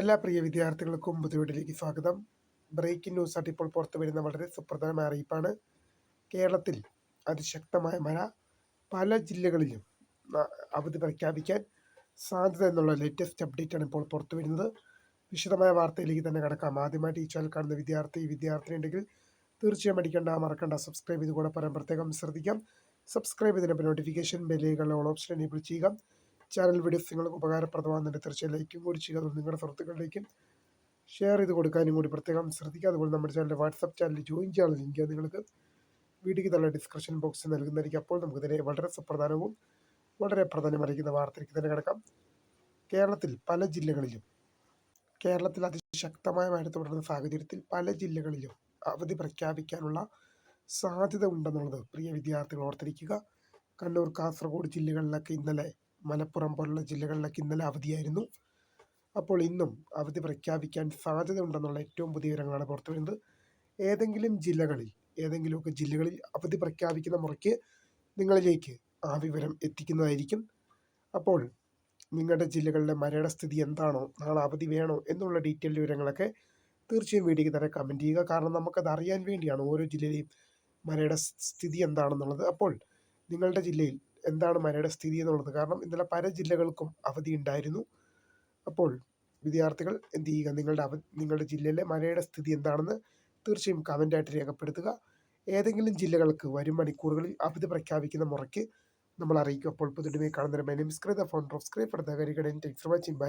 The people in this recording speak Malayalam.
എല്ലാ പ്രിയ വിദ്യാർത്ഥികൾക്കും പുതുവീട്ടിലേക്ക് സ്വാഗതം. ബ്രേക്കിംഗ് ന്യൂസ് ആയിട്ട് ഇപ്പോൾ പുറത്തു വരുന്ന വളരെ സുപ്രധാനമായ അറിയിപ്പാണ്. കേരളത്തിൽ അതിശക്തമായ മഴ പല ജില്ലകളിലും അവധി പ്രഖ്യാപിക്കാൻ സാധ്യത എന്നുള്ള ലേറ്റസ്റ്റ് അപ്ഡേറ്റ് ആണ് ഇപ്പോൾ പുറത്തു വരുന്നത്. വിശദമായ വാർത്തയിലേക്ക് തന്നെ കിടക്കാം. ആദ്യമായിട്ട് ഈ ചാനൽ കാണുന്ന വിദ്യാർത്ഥി വിദ്യാർത്ഥിനി ഉണ്ടെങ്കിൽ തീർച്ചയായും അടിക്കേണ്ട മറക്കണ്ട സബ്സ്ക്രൈബ് ചെയ്ത് കൂടെ പറയാൻ പ്രത്യേകം ശ്രദ്ധിക്കാം. സബ്സ്ക്രൈബ് ചെയ്തതിനൊപ്പം നോട്ടിഫിക്കേഷൻ ബെല്ലുകളുടെ ഓൾ ഓപ്ഷൻ എനേബിൾ ചെയ്യുക. ചാനൽ വീഡിയോസ് നിങ്ങൾക്ക് ഉപകാരപ്രദമാകുന്നുണ്ട്. തീർച്ചയായും ലൈക്കും കൂടി ചെയ്യുക. നിങ്ങളുടെ സുഹൃത്തുക്കളിലേക്കും ഷെയർ ചെയ്ത് കൊടുക്കാനും കൂടി പ്രത്യേകം ശ്രദ്ധിക്കുക. അതുപോലെ നമ്മുടെ ചാനലിന്റെ വാട്സപ്പ് ചാനൽ ജോയിൻ ചെയ്യാനുള്ള ലിങ്ക് നിങ്ങൾക്ക് വീഡിയോയ്ക്ക് തന്നെ ഡിസ്ക്രിപ്ഷൻ ബോക്സിൽ നൽകുന്നതായിരിക്കും. അപ്പോൾ നമുക്ക് ഇതിനെ വളരെ സുപ്രധാനവും വളരെ പ്രാധാന്യമറിയിക്കുന്ന വാർത്തയിലേക്ക് തന്നെ കിടക്കാം. കേരളത്തിൽ പല ജില്ലകളിലും കേരളത്തിൽ അതിശക്തമായ മഴ തുടരുന്ന സാഹചര്യത്തിൽ പല ജില്ലകളിലും അവധി പ്രഖ്യാപിക്കാനുള്ള സാധ്യത ഉണ്ടെന്നുള്ളത് പ്രിയ വിദ്യാർത്ഥികൾ ഓർത്തിരിക്കുക. കണ്ണൂർ കാസർഗോഡ് ജില്ലകളിലൊക്കെ ഇന്നലെ മലപ്പുറം പോലുള്ള ജില്ലകളിലൊക്കെ ഇന്നലെ അവധിയായിരുന്നു. അപ്പോൾ ഇന്നും അവധി പ്രഖ്യാപിക്കാൻ സാധ്യത ഉണ്ടെന്നുള്ള ഏറ്റവും പുതിയ വിവരങ്ങളാണ് പുറത്തു വരുന്നത്. ഏതെങ്കിലും ജില്ലകളിൽ ഏതെങ്കിലുമൊക്കെ ജില്ലകളിൽ അവധി പ്രഖ്യാപിക്കുന്ന മുറയ്ക്ക് നിങ്ങളിലേക്ക് ആ വിവരം എത്തിക്കുന്നതായിരിക്കും. അപ്പോൾ നിങ്ങളുടെ ജില്ലകളിലെ മഴയുടെ സ്ഥിതി എന്താണോ നാളെ അവധി വേണോ എന്നുള്ള ഡീറ്റെയിൽ വിവരങ്ങളൊക്കെ തീർച്ചയായും വീഡിയോയ്ക്ക് തന്നെ കമന്റ് ചെയ്യുക. കാരണം നമുക്കത് അറിയാൻ വേണ്ടിയാണ് ഓരോ ജില്ലയിലെയും മഴയുടെ സ്ഥിതി എന്താണെന്നുള്ളത്. അപ്പോൾ നിങ്ങളുടെ ജില്ലയിൽ എന്താണ് മഴയുടെ സ്ഥിതി എന്നുള്ളത്. കാരണം ഇന്നലെ പല ജില്ലകൾക്കും അവധി ഉണ്ടായിരുന്നു. അപ്പോൾ വിദ്യാർത്ഥികൾ എന്ത് ചെയ്യുക? നിങ്ങളുടെ അവ നിങ്ങളുടെ ജില്ലയിലെ മഴയുടെ സ്ഥിതി എന്താണെന്ന് തീർച്ചയായും കമന്റായിട്ട് രേഖപ്പെടുത്തുക. ഏതെങ്കിലും ജില്ലകൾക്ക് വരും മണിക്കൂറുകളിൽ അവധി പ്രഖ്യാപിക്കുന്ന മുറയ്ക്ക് നമ്മൾ അറിയിക്കും അപ്പോൾ പുതുടുമേ കാണുന്നതിന് my name is Krita phone and thanks for watching bye